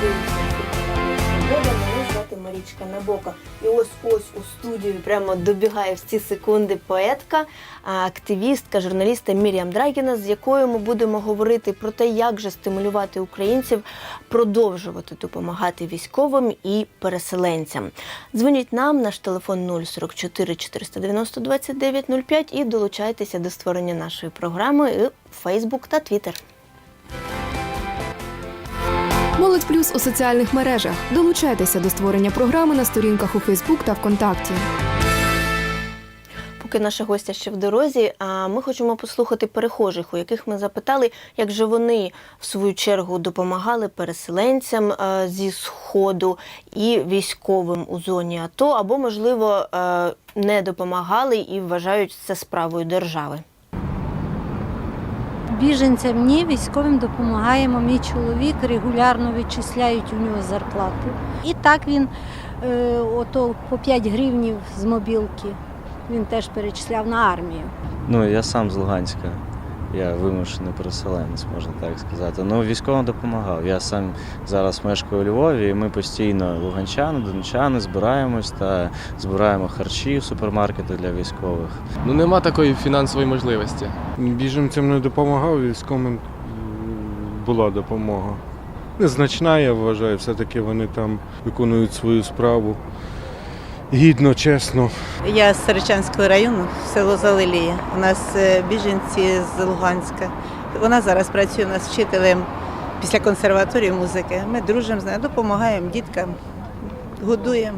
Мене звати Марічка Набока. І ось ось у студію прямо добігає в ці секунди поетка, активістка, журналістка Мір'ям Драгіна, з якою ми будемо говорити про те, як же стимулювати українців продовжувати допомагати військовим і переселенцям. Дзвоніть нам, наш телефон 044 490 29 05 і долучайтеся до створення нашої програми у Фейсбук та Твіттер. Молодь плюс у соціальних мережах. Долучайтеся до створення програми на сторінках у Фейсбук та ВКонтакті. Поки наша гостя ще в дорозі, а ми хочемо послухати перехожих, у яких ми запитали, як же вони в свою чергу допомагали переселенцям зі сходу і військовим у зоні АТО, або, можливо, не допомагали і вважають це справою держави. Біженцям ні, військовим допомагаємо. Мій чоловік регулярно відчисляють у нього зарплату. І так він е, ото по 5 гривнів з мобілки. Він теж перечисляв на армію. Ну, я сам з Луганська. Я вимушений переселенець, можна так сказати. Ну, військовим допомагав. Я сам зараз мешкаю у Львові, і ми постійно луганчани, дончани збираємось та збираємо харчі в супермаркети для військових. Ну нема такої фінансової можливості. Біженцям не допомагав, військовим була допомога. Незначна, я вважаю, все-таки вони там виконують свою справу гідно, чесно. Я з Саричанського району, село Залилія. У нас е, біженці з Луганська. Вона зараз працює у нас вчителем після консерваторії музики. Ми дружимо з нею, допомагаємо діткам, годуємо.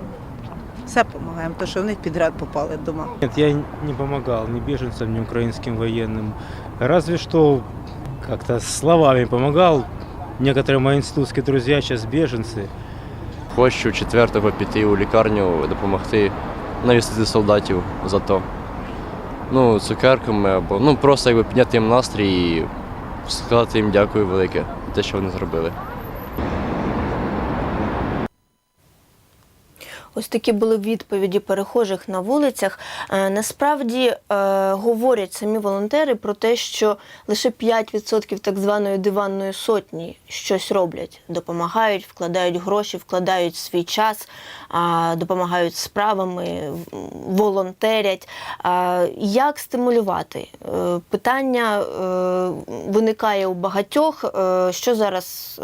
Все допомагаємо, тому що в них під град попали вдома. Нет, я не помогал ни беженцам, ни украинским военным. Разве что как-то словами помогал. Некоторые мои институтские друзья сейчас беженцы. Хочу четвертого піти у лікарню допомогти навістити солдатів за то. Ну, цукерками або ну просто якби підняти їм настрій і сказати їм дякую велике за те, що вони зробили. Ось такі були відповіді перехожих на вулицях. Е, Насправді е, говорять самі волонтери про те, що лише 5% так званої диванної сотні щось роблять, допомагають, вкладають гроші, вкладають свій час, допомагають справами, волонтерять. Як стимулювати? Е, Питання е, виникає у багатьох, е, що зараз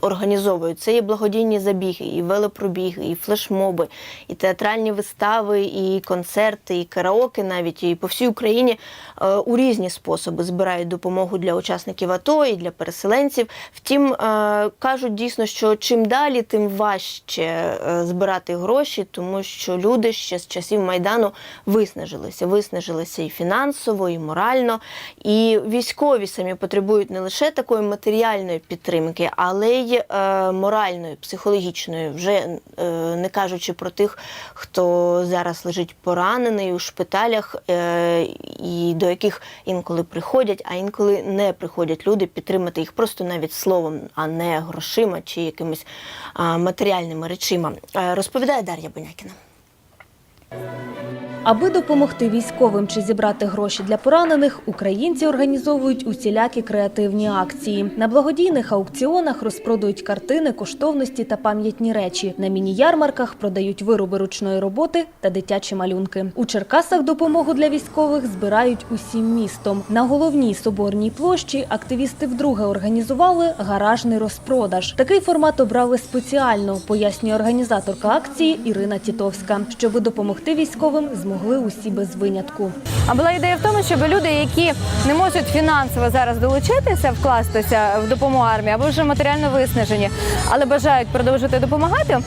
організовують. Це є благодійні забіги, і велопробіги, і флешмоби, і театральні вистави, і концерти, і караоке навіть і по всій Україні у різні способи збирають допомогу для учасників АТО і для переселенців. Втім, кажуть дійсно, що чим далі, тим важче збирати гроші, тому що люди ще з часів Майдану виснажилися. Виснажилися і фінансово, і морально. І військові самі потребують не лише такої матеріальної підтримки, але й е, моральної, психологічної, вже е, не кажучи про тих, хто зараз лежить поранений у шпиталях, е, і до яких інколи приходять, а інколи не приходять люди підтримати їх просто навіть словом, а не грошима чи якимись матеріальними речима. Е, розповідає Дар'я Бонякіна. Аби допомогти військовим чи зібрати гроші для поранених, українці організовують усілякі креативні акції. На благодійних аукціонах розпродають картини, коштовності та пам'ятні речі. На міні-ярмарках продають вироби ручної роботи та дитячі малюнки. У Черкасах допомогу для військових збирають усім містом. На головній соборній площі активісти вдруге організували гаражний розпродаж. Такий формат обрали спеціально, пояснює організаторка акції Ірина Тітовська, щоб допомогти військовим змогли усі без винятку. А була ідея в тому, щоб люди, які не можуть фінансово зараз долучитися, вкластися в допомогу армії, або вже матеріально виснажені, але бажають продовжити допомагати.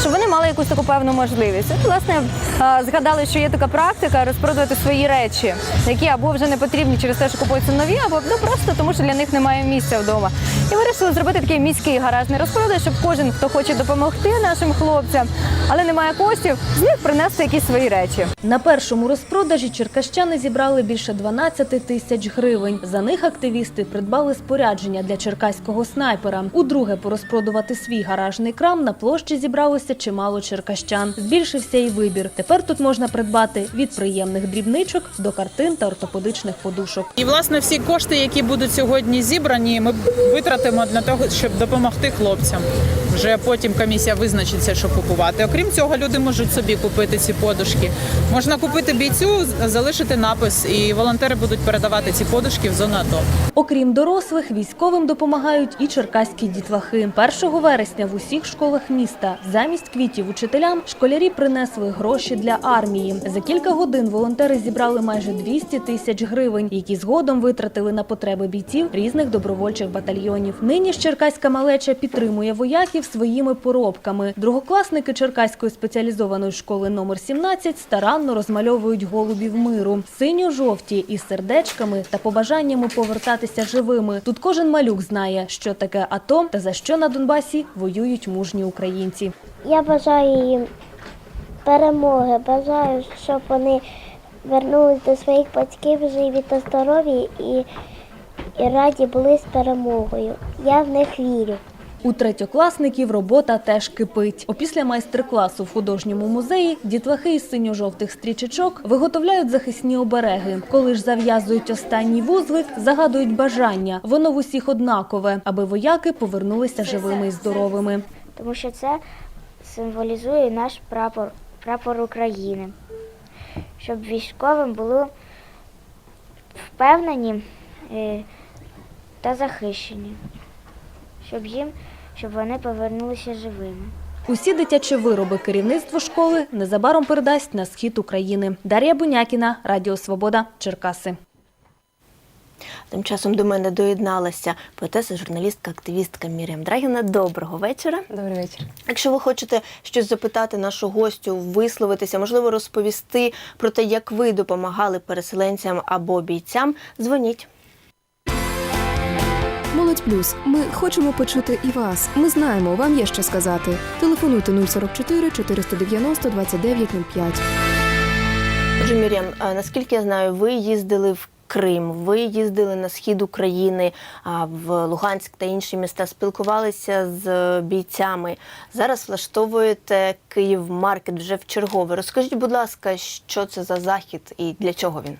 Щоб вони мали якусь таку певну можливість. От, власне, е, згадали, що є така практика розпродувати свої речі, які або вже не потрібні через те, що купуються нові, або ну просто тому, що для них немає місця вдома. І вирішили зробити такий міський гаражний розпродаж, щоб кожен, хто хоче допомогти нашим хлопцям, але не має коштів, зміг принести якісь свої речі. На першому розпродажі черкащани зібрали більше 12 тисяч гривень. За них активісти придбали спорядження для черкаського снайпера. Удруге порозпродувати свій гаражний крам на площі зібралося чимало черкащан. Збільшився і вибір. Тепер тут можна придбати від приємних дрібничок до картин та ортопедичних подушок. І власне всі кошти, які будуть сьогодні зібрані, ми витратимо витратимо для того, щоб допомогти хлопцям. Вже потім комісія визначиться, що купувати. Окрім цього, люди можуть собі купити ці подушки. Можна купити бійцю, залишити напис, і волонтери будуть передавати ці подушки в зону АТО. Окрім дорослих, військовим допомагають і черкаські дітлахи. 1 вересня в усіх школах міста замість квітів учителям школярі принесли гроші для армії. За кілька годин волонтери зібрали майже 200 тисяч гривень, які згодом витратили на потреби бійців різних добровольчих батальйонів. Нині ж черкаська малеча підтримує вояків своїми поробками. Другокласники Черкаської спеціалізованої школи номер 17 старанно розмальовують голубів миру, синьо-жовті із сердечками та побажаннями повертатися живими. Тут кожен малюк знає, що таке АТО та за що на Донбасі воюють мужні українці. Я бажаю їм перемоги, бажаю, щоб вони вернулись до своїх батьків живі та здорові і, і раді були з перемогою. Я в них вірю. У третьокласників робота теж кипить. Опісля майстер-класу в художньому музеї дітлахи із синьо-жовтих стрічечок виготовляють захисні обереги. Коли ж зав'язують останній вузлик, загадують бажання. Воно в усіх однакове, аби вояки повернулися живими і здоровими. Тому що це символізує наш прапор, прапор України. Щоб військовим були впевнені е, та захищені. Щоб їм, щоб вони повернулися живими. Усі дитячі вироби керівництво школи незабаром передасть на схід України. Дар'я Бунякіна, Радіо Свобода, Черкаси. Тим часом до мене доєдналася поетеса, журналістка, активістка Мір'ям Драгіна. Доброго вечора. Добрий вечір. Якщо ви хочете щось запитати нашу гостю, висловитися, можливо, розповісти про те, як ви допомагали переселенцям або бійцям, дзвоніть. Молодь Плюс. Ми хочемо почути і вас. Ми знаємо, вам є що сказати. Телефонуйте 044 490 2905. Отже, Мір'ям, наскільки я знаю, ви їздили в Крим, ви їздили на схід України, в Луганськ та інші міста, спілкувалися з бійцями. Зараз влаштовуєте Київ Маркет вже в чергове. Розкажіть, будь ласка, що це за захід і для чого він?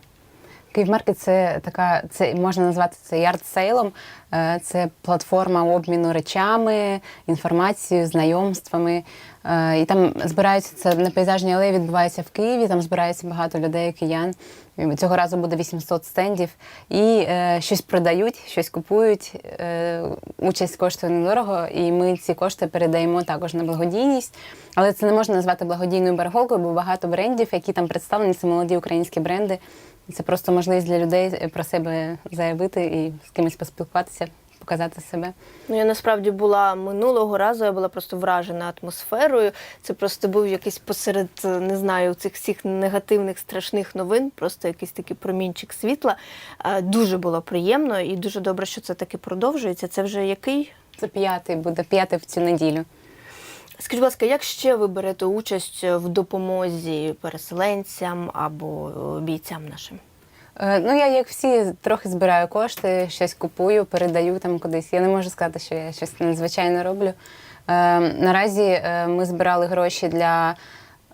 Київмаркет це така, це можна назвати це ярд-сейлом. Е, Це платформа обміну речами, інформацією, знайомствами. Е, І там збираються це на пейзажній алеї відбувається в Києві. Там збирається багато людей, киян. Цього разу буде 800 стендів. І е, щось продають, щось купують. Е, участь коштує недорого, і ми ці кошти передаємо також на благодійність. Але це не можна назвати благодійною барахолкою, бо багато брендів, які там представлені, це молоді українські бренди. Це просто можливість для людей про себе заявити і з кимось поспілкуватися, показати себе. Ну, я насправді була минулого разу, я була просто вражена атмосферою. Це просто був якийсь посеред, не знаю, цих всіх негативних страшних новин, просто якийсь такий промінчик світла. Е, Дуже було приємно і дуже добре, що це таки продовжується. Це вже який? Це п'ятий буде п'ятий в цю неділю. Скажіть, будь ласка, як ще ви берете участь в допомозі переселенцям або е, бійцям нашим? Е, Ну, я, як всі, трохи збираю кошти, щось купую, передаю там кудись. Я не можу сказати, що я щось надзвичайно роблю. Е, наразі ми збирали гроші для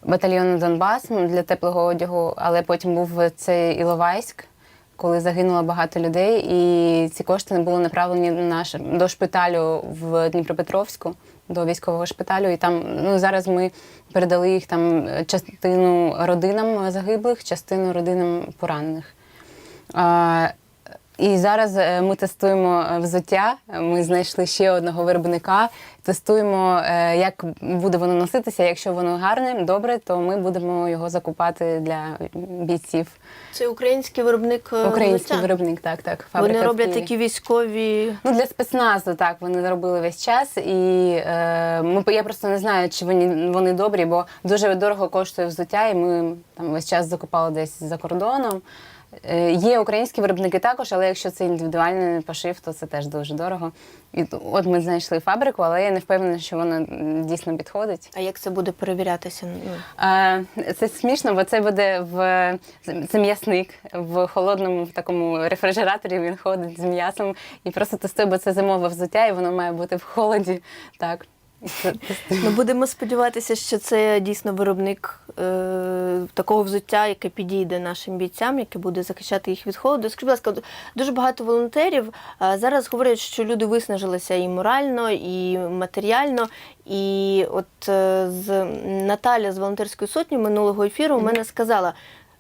батальйону Донбас для теплого одягу, але потім був цей Іловайськ, коли загинуло багато людей, і ці кошти не були направлені на наш, до шпиталю в Дніпропетровську, до військового шпиталю. І там ну, зараз ми передали їх там е, частину родинам загиблих, частину родинам поранених. І зараз е, ми тестуємо е, взуття. Ми знайшли ще одного виробника. Тестуємо, е, як буде воно носитися. Якщо воно гарне, добре, то ми будемо його закупати для бійців. Це український виробник Український взуття? виробник, так, так. фабрика Вони роблять такі військові. Ну, для спецназу, так, вони робили весь час. І е, ми, я просто не знаю, чи вони, вони добрі, бо дуже дорого коштує взуття, і ми там весь час закупали десь за кордоном. Е, Є українські виробники також, але якщо це індивідуальний пошив, то це теж дуже дорого. І от ми знайшли фабрику, але я не впевнена, що вона м, дійсно підходить. А як це буде перевірятися? Ну, Е, Це смішно, бо це буде в це м'ясник в холодному в такому рефрижераторі. Він ходить з м'ясом і просто тестує, бо це зимове взуття, і воно має бути в холоді. Так. Ну, будемо сподіватися, що це дійсно виробник е, такого взуття, яке підійде нашим бійцям, яке буде захищати їх від холоду. Скажіть, будь ласка, дуже багато волонтерів е, зараз говорять, що люди виснажилися і морально, і матеріально. І от е, з Наталя з волонтерської сотні минулого ефіру у мене сказала.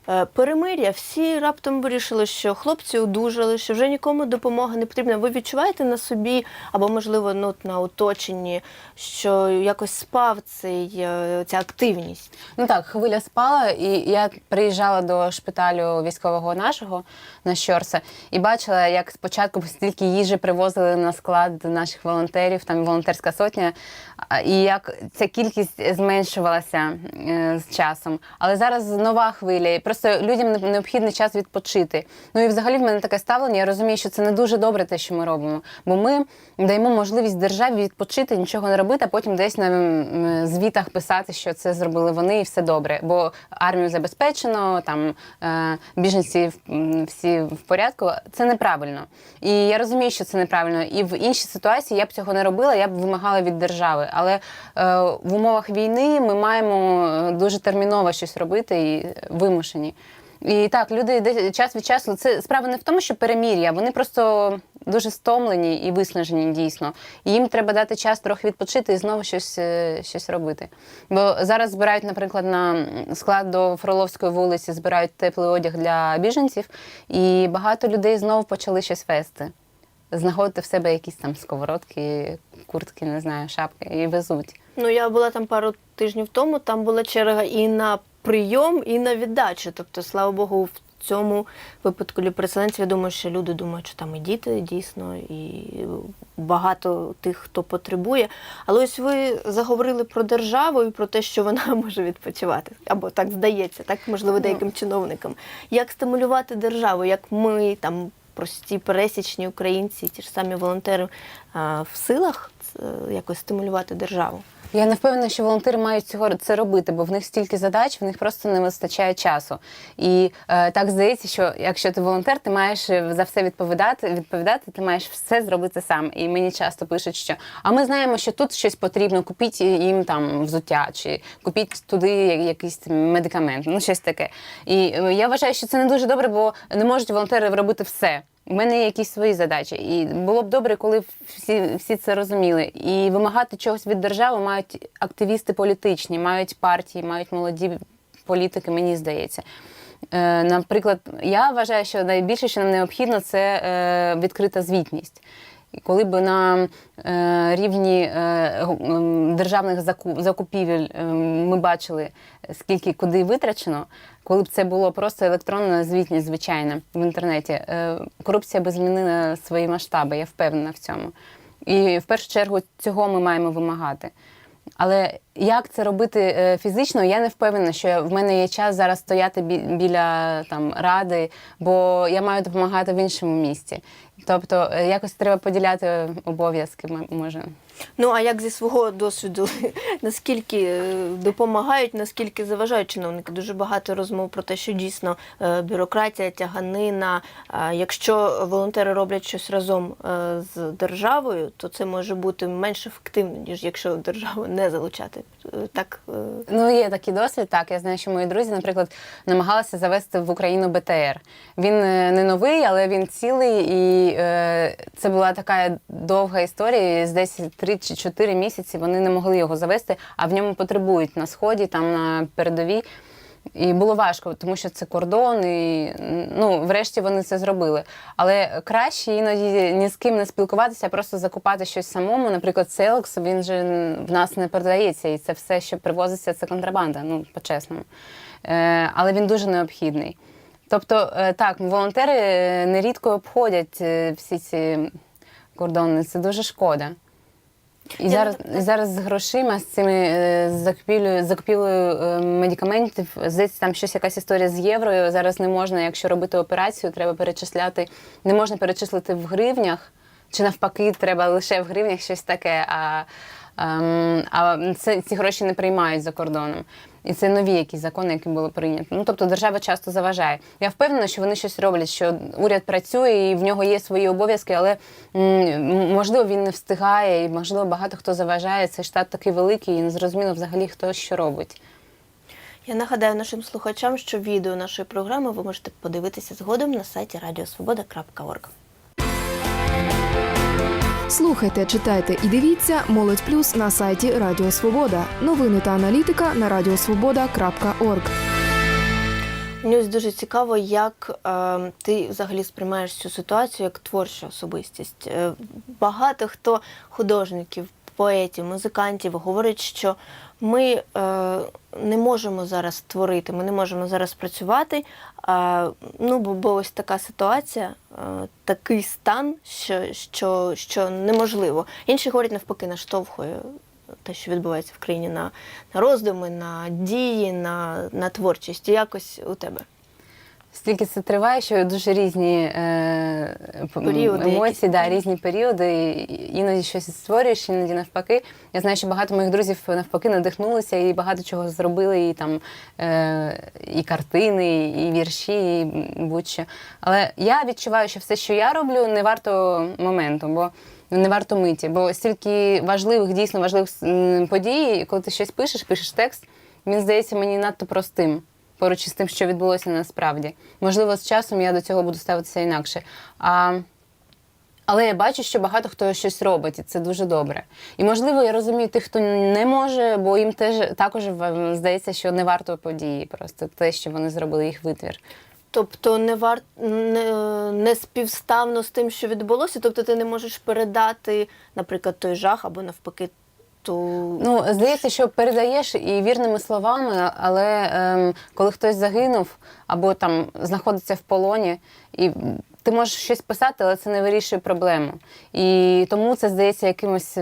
Е, Перемир'я, всі раптом вирішили, що хлопці одужали, що вже нікому допомога не потрібна. Ви відчуваєте на собі, або, можливо, ну, на оточенні, що якось спав цей, е, ця активність? Ну так, хвиля спала, і я приїжджала до шпиталю військового нашого на Щорса і бачила, як спочатку стільки їжі привозили на склад наших волонтерів, там волонтерська сотня, і як ця кількість зменшувалася е, з часом. Але зараз нова хвиля, просто людям необхідний час відпочити. Ну і взагалі в мене таке ставлення. Я розумію, що це не дуже добре те, що ми робимо, бо ми даємо можливість державі відпочити, нічого не робити, а потім десь на звітах писати, що це зробили вони, і все добре. Бо армію забезпечено, там е, біженці всі в порядку. Це неправильно. І я розумію, що це неправильно. І в іншій ситуації я б цього не робила, я б вимагала від держави. Але е, в умовах війни ми маємо е, дуже терміново щось робити і вимушені. І так, люди час від часу. Це справа не в тому, що перемір'я, вони просто дуже стомлені і виснажені дійсно. І їм треба дати час трохи відпочити і знову щось, е, щось робити. Бо зараз збирають, наприклад, на склад до Фроловської вулиці, збирають теплий одяг для біженців, і багато людей знову почали щось вести. Знаходити в себе якісь там сковородки, куртки, не знаю, шапки і везуть. Ну, я була там пару тижнів тому, там була черга і на прийом, і на віддачу. Тобто, слава Богу, в цьому випадку для переселенців, я думаю, що люди думають, що там і діти дійсно, і багато тих, хто потребує. Але ось ви заговорили про державу і про те, що вона може відпочивати. Або так здається, так можливо деяким чиновникам. Як стимулювати державу, як ми там. Прості пересічні українці, ті ж самі волонтери в силах е, якось стимулювати державу. Я не впевнена, що волонтери мають цього це робити, бо в них стільки задач, в них просто не вистачає часу. І е, так здається, що якщо ти волонтер, ти маєш е, за все відповідати, відповідати, ти маєш все зробити сам. І мені часто пишуть, що а ми знаємо, що тут щось потрібно, купіть їм там взуття, чи купіть туди якийсь медикамент, ну щось таке. І е, я вважаю, що це не дуже добре, бо не можуть волонтери робити все. У мене є якісь свої задачі, і було б добре, коли всі, всі це розуміли. І вимагати чогось від держави мають активісти політичні, мають партії, мають молоді політики, мені здається. Е, наприклад, я вважаю, що найбільше, що нам необхідно, це е, відкрита звітність. Коли б на е, рівні е, державних заку- закупівель е, ми бачили, скільки куди витрачено, коли б це було просто електронна звітність, звичайна в інтернеті, корупція би змінила свої масштаби, я впевнена в цьому. І в першу чергу цього ми маємо вимагати. Але як це робити е, фізично, я не впевнена, що в мене є час зараз стояти бі- біля там ради, бо я маю допомагати в іншому місці. Тобто е, якось треба поділяти обов'язки, може. Ну а як зі свого досвіду, наскільки е, допомагають, наскільки заважають чиновники? Дуже багато розмов про те, що дійсно е, бюрократія, тяганина. Якщо волонтери роблять щось разом е, з державою, то це може бути менш ефективно, ніж якщо державу не залучати. Так Ну, є такий досвід. Так, я знаю, що мої друзі, наприклад, намагалися завести в Україну БТР. Він не новий, але він цілий, і це була така довга історія. з Десь 3 чи 4 місяці вони не могли його завести, а в ньому потребують на сході, там на передовій. І було важко, тому що це кордон, і ну, врешті вони це зробили. Але краще іноді ні з ким не спілкуватися, а просто закупати щось самому. Наприклад, Селекс, він же в нас не продається, і це все, що привозиться, це контрабанда, ну по-чесному. Е, але він дуже необхідний. Тобто, е, так, волонтери е, нерідко обходять е, всі ці кордони. Це дуже шкода. І зараз, і зараз з грошима, з цими е, з закупівлею, закупівлею медикаментів, здається, там щось якась історія з євро. Зараз не можна, якщо робити операцію, треба перечисляти, не можна перечислити в гривнях, чи навпаки, треба лише в гривнях щось таке. А, ем, а це, ці гроші не приймають за кордоном. І це нові якісь закони, які були прийняті. Ну тобто держава часто заважає. Я впевнена, що вони щось роблять, що уряд працює і в нього є свої обов'язки, але можливо він не встигає, і можливо багато хто заважає. Цей штат такий великий, і не зрозуміло взагалі хто що робить. Я нагадаю нашим слухачам, що відео нашої програми ви можете подивитися згодом на сайті radiosvoboda.org. Слухайте, читайте і дивіться Молодь Плюс на сайті Радіо Свобода. Новини та аналітика на радіосвобода.орг. Нюс дуже цікаво, як е, ти взагалі сприймаєш цю ситуацію як творча особистість. Е, багато хто художників, поетів, музикантів говорить, що ми е, не можемо зараз творити, ми не можемо зараз працювати. А, ну, бо, бо ось така ситуація, е, такий стан, що, що, що неможливо. Інші говорять навпаки, наштовхує те, що відбувається в країні на, на роздуми, на дії, на, на творчість. Якось у тебе. Стільки це триває, що дуже різні е, Періоди емоції, да, різні періоди. Іноді щось створюєш, іноді навпаки. Я знаю, що багато моїх друзів навпаки надихнулися і багато чого зробили, і там е, і картини, і вірші, і будь-що. Але я відчуваю, що все, що я роблю, не варто моменту, бо не варто миті. Бо стільки важливих, дійсно важливих подій, коли ти щось пишеш, пишеш текст, він здається мені надто простим поруч із тим, що відбулося насправді. Можливо, з часом я до цього буду ставитися інакше. А, але я бачу, що багато хто щось робить, і це дуже добре. І можливо, я розумію тих, хто не може, бо їм теж також здається, що не варто події, просто те, що вони зробили їх витвір. Тобто не вар... не, не співставно з тим, що відбулося, тобто ти не можеш передати, наприклад, той жах або навпаки ту. Ну, здається, що передаєш і вірними словами, але ем, коли хтось загинув або там знаходиться в полоні, і ти можеш щось писати, але це не вирішує проблему. І тому це здається якимось.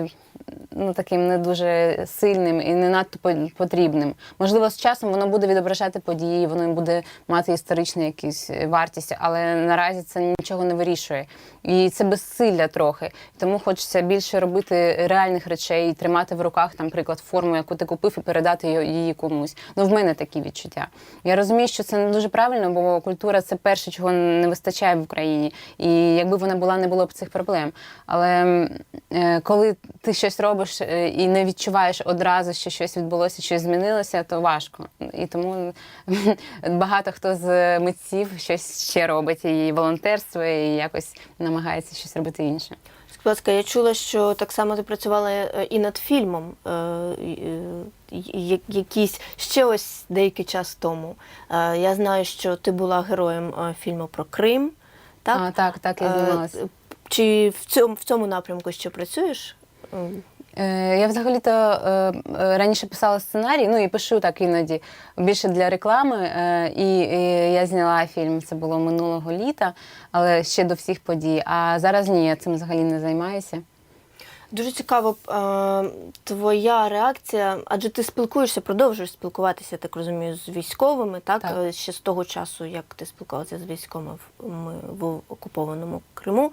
Ну, таким не дуже сильним і не надто потрібним. Можливо, з часом воно буде відображати події, воно буде мати історичну якусь вартість, але наразі це нічого не вирішує. І це безсилля трохи. Тому хочеться більше робити реальних речей, тримати в руках, там, приклад, форму, яку ти купив, і передати її комусь. Ну, в мене такі відчуття. Я розумію, що це не дуже правильно, бо культура це перше, чого не вистачає в Україні. І якби вона була, не було б цих проблем. Але е, коли ти щось робиш е, і не відчуваєш одразу, що щось відбулося, щось змінилося, то важко. І тому багато хто з митців щось ще робить, і волонтерство, і якось намагається щось робити інше. Будь ласка, я чула, що так само ти працювала е, і над фільмом е, якийсь ще ось деякий час тому. Я знаю, що ти була героєм фільму про Крим. Так, А, так, так, я знімалася. Чи в цьому, в цьому напрямку ще працюєш? Е, Я взагалі-то е, е, раніше писала сценарій, ну і пишу так іноді більше для реклами. і я зняла фільм, це було минулого літа, але ще до всіх подій. А зараз ні, я цим взагалі не займаюся. Дуже цікаво е, твоя реакція, адже ти спілкуєшся, продовжуєш спілкуватися, так розумію, з військовими, так? Так. Е, Ще з того часу, як ти спілкувалася з військовими в, окупованому Криму.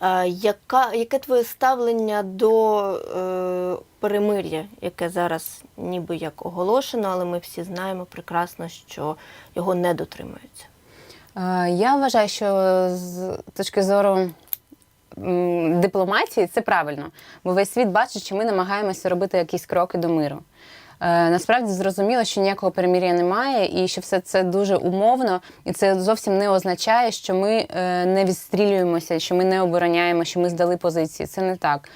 Е, яка, яке твоє ставлення до перемир'я, яке зараз ніби як оголошено, але ми всі знаємо прекрасно, що його не дотримуються? Я вважаю, що з точки зору дипломатії це правильно, бо весь світ бачить, що ми намагаємося робити якісь кроки до миру. Е, Насправді зрозуміло, що ніякого перемір'я немає, і що все це дуже умовно, і це зовсім не означає, що ми е, не відстрілюємося, що ми не обороняємо, що ми здали позиції. Це не так.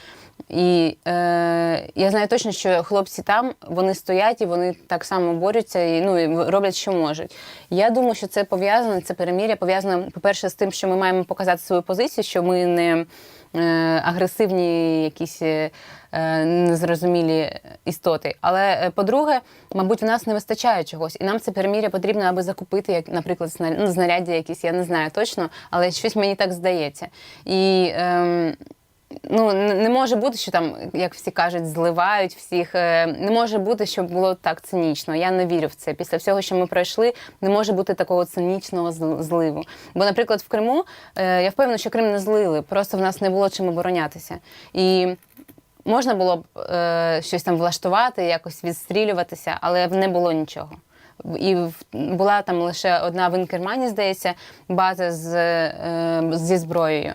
І е, я знаю точно, що хлопці там вони стоять і вони так само борються і ну і роблять, що можуть. Я думаю, що це пов'язано, це перемір'я пов'язано, по-перше, з тим, що ми маємо показати свою позицію, що ми не е, агресивні якісь е, незрозумілі істоти. Але е, по-друге, мабуть, в нас не вистачає чогось, і нам це перемір'я потрібно, аби закупити, як, наприклад, ну, знаряддя якісь, я не знаю точно, але щось мені так здається. І ем, ну не може бути, що там, як всі кажуть, зливають всіх. Е, Не може бути, щоб було так цинічно. Я не вірю в це. Після всього, що ми пройшли, не може бути такого цинічного зливу. Бо, наприклад, в Криму е, я впевнена, що Крим не злили, просто в нас не було чим оборонятися. І Можна було б е, щось там влаштувати, якось відстрілюватися, але не було нічого. І була там лише одна в Інкермані, здається, база з, е, зі зброєю,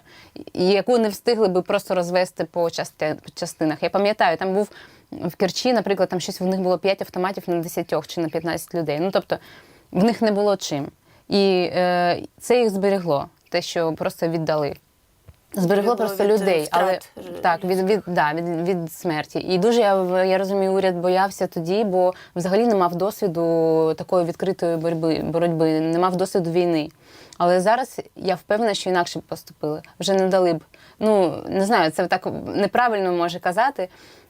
яку не встигли би просто розвести по частинах. Я пам'ятаю, там був в Керчі, наприклад, там щось в них було 5 автоматів на 10 чи на 15 людей. Ну тобто в них не було чим. І е, це їх зберегло, те, що просто віддали. Зберегло просто від, е, людей, але втрат так від, від, да, від, від смерті. І дуже я, я розумію, уряд боявся тоді, бо взагалі не мав досвіду такої відкритої боротьби, боротьби, не мав досвіду війни. Але зараз я впевнена, що інакше б поступили. Вже не дали б. Ну не знаю, це так неправильно може казати.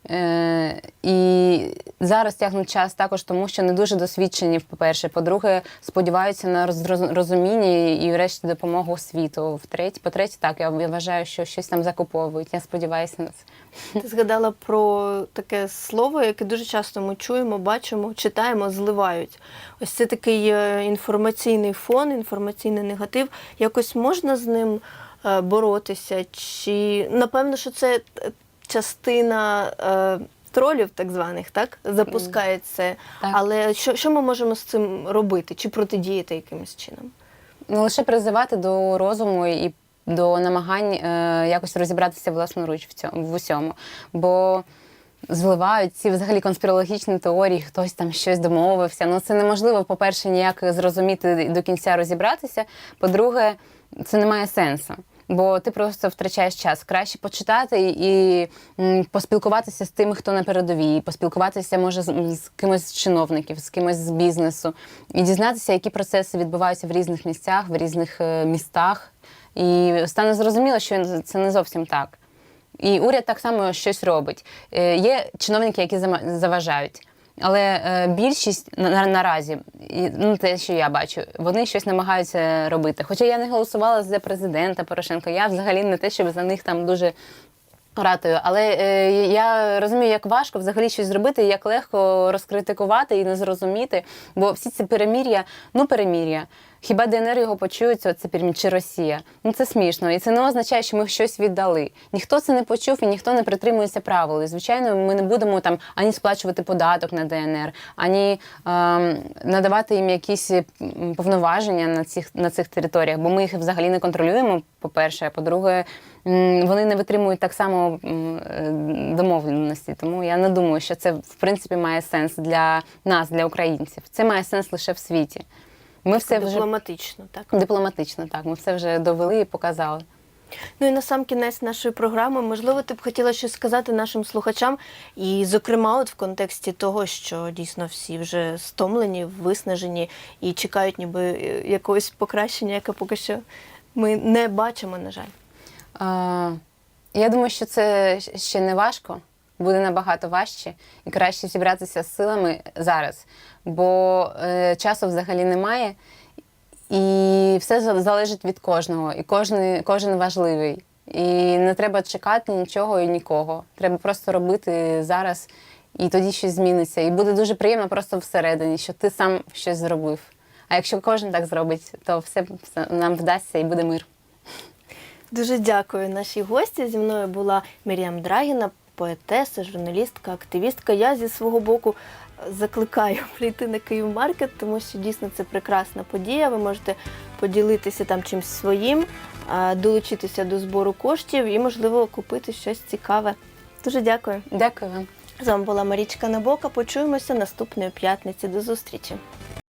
Е, і зараз тягнуть час також, тому що не дуже досвідчені, по-перше. По-друге, сподіваються на роз- розуміння і, врешті, допомогу світу. Втретє, по-третє, так, я, вважаю, що щось там закуповують. Я сподіваюся на це. Ти згадала про таке слово, яке дуже часто ми чуємо, бачимо, читаємо, зливають. Ось це такий е, інформаційний фон, інформаційний негатив. Якось можна з ним боротися? Чи напевно, що це е, частина е, тролів, так званих, так? Запускає це. Так. Але що, що ми можемо з цим робити? Чи протидіяти якимось чином? Ну, лише призивати до розуму і до намагань е, якось розібратися власноруч в цьому в усьому. Бо зливають ці взагалі конспірологічні теорії, хтось там щось домовився. Ну це неможливо, по-перше, ніяк зрозуміти до кінця розібратися. По-друге, це не має сенсу. Бо ти просто втрачаєш час. Краще почитати і поспілкуватися з тими, хто на передовій, поспілкуватися може з, кимось з чиновників, з кимось з бізнесу, і дізнатися, які процеси відбуваються в різних місцях, в різних е, містах. І стане зрозуміло, що це не зовсім так. І уряд так само щось робить. Е, Є чиновники, які заважають. Але е, більшість на, на- наразі, ну те, що я бачу, вони щось намагаються робити. Хоча я не голосувала за президента Порошенка, я взагалі не те, щоб за них там дуже ратою. Але е, я розумію, як важко взагалі щось зробити, як легко розкритикувати і не зрозуміти. Бо всі ці перемір'я, ну перемір'я. Хіба ДНР його почують, це чи Росія? Ну це смішно. І це не означає, що ми щось віддали. Ніхто це не почув і ніхто не притримується правил. І, звичайно, ми не будемо там ані сплачувати податок на ДНР, ані ем, надавати їм якісь повноваження на цих, на цих територіях, бо ми їх взагалі не контролюємо, по-перше, а по-друге, вони не витримують так само е, домовленості. Тому я не думаю, що це в принципі має сенс для нас, для українців. Це має сенс лише в світі. Ми все вже Дипломатично, так? дипломатично, так. Ми все вже довели і показали. Ну і на сам кінець нашої програми, можливо, ти б хотіла щось сказати нашим слухачам, і, зокрема, от в контексті того, що дійсно всі вже стомлені, виснажені і чекають ніби е, якогось покращення, яке поки що ми не бачимо, на жаль. А, я думаю, що це ще не важко, буде набагато важче і краще зібратися з силами зараз, бо е, часу взагалі немає, і все залежить від кожного, і кожен, кожен важливий. І не треба чекати нічого і нікого. Треба просто робити зараз, і тоді щось зміниться. І буде дуже приємно просто всередині, що ти сам щось зробив. А якщо кожен так зробить, то все, нам вдасться і буде мир. Дуже дякую нашій гості. Зі мною була Мір'ям Драгіна, поетеса, журналістка, активістка. Я зі свого боку закликаю прийти на Київмаркет, тому що дійсно це прекрасна подія. Ви можете поділитися там чимось своїм, долучитися до збору коштів і, можливо, купити щось цікаве. Дуже дякую. Дякую вам. З вами була Марічка Набока. Почуємося наступної п'ятниці. До зустрічі.